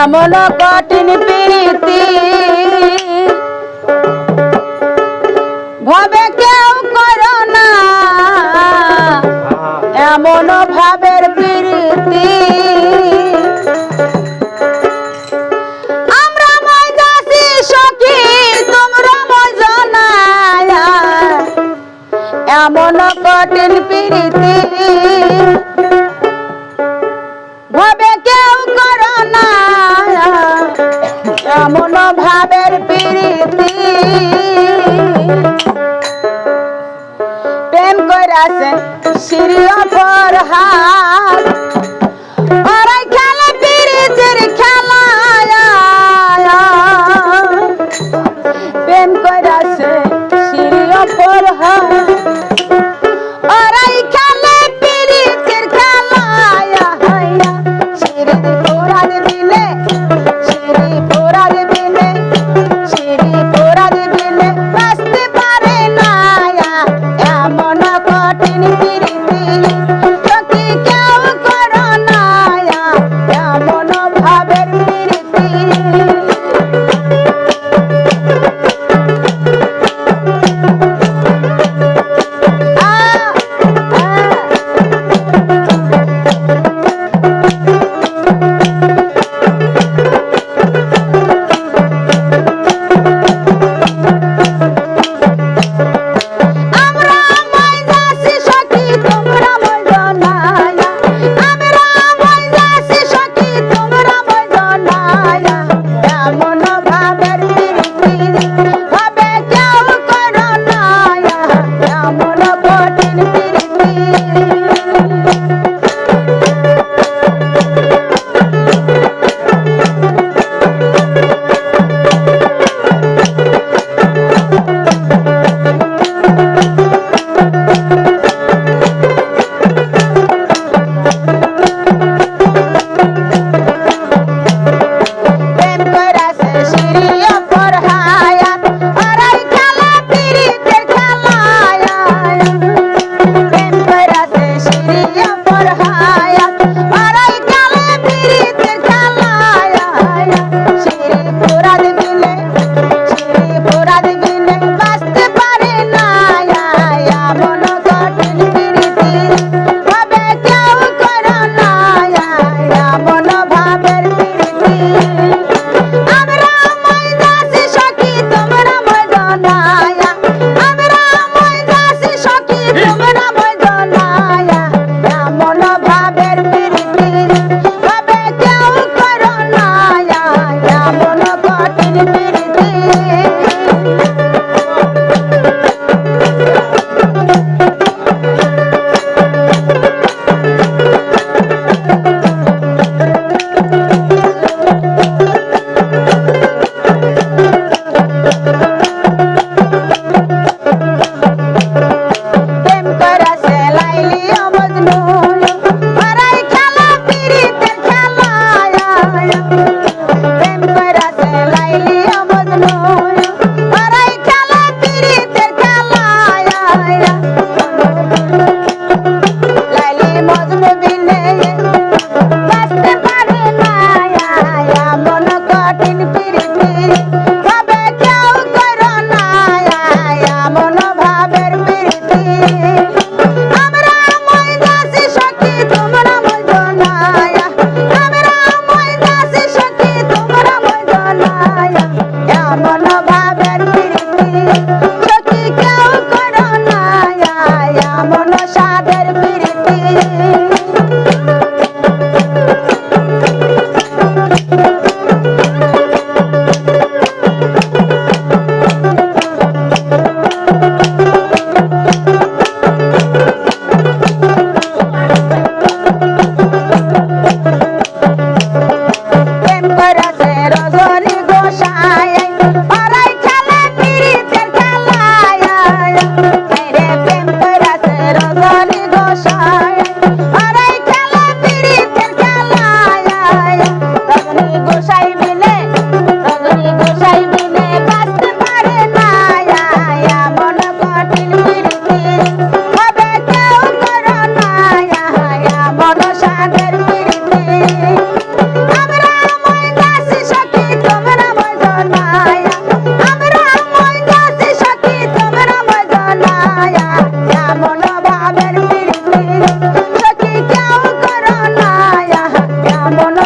এমন কঠিন প্রীতি। ভাবে কেউ করো না। এমন ভাবের প্রীতি। এমন কঠিন প্রীতি। প্রেম করাছে সিরিয় পর হাত। ওরাই খেলা প্রীতির খেলা প্রেম করাছে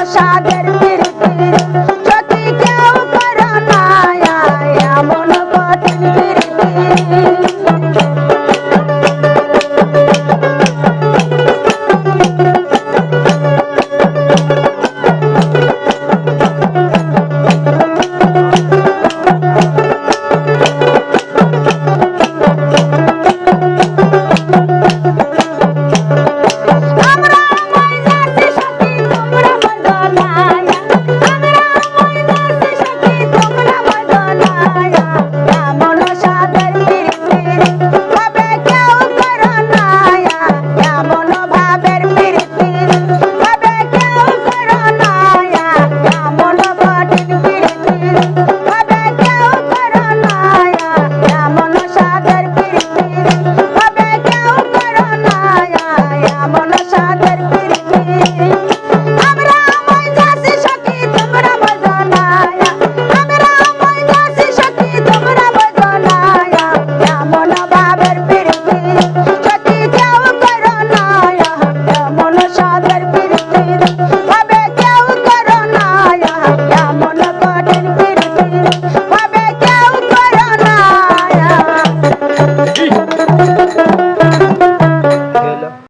প্রসাদের যদি কেউ করো না এমন কঠিন Thank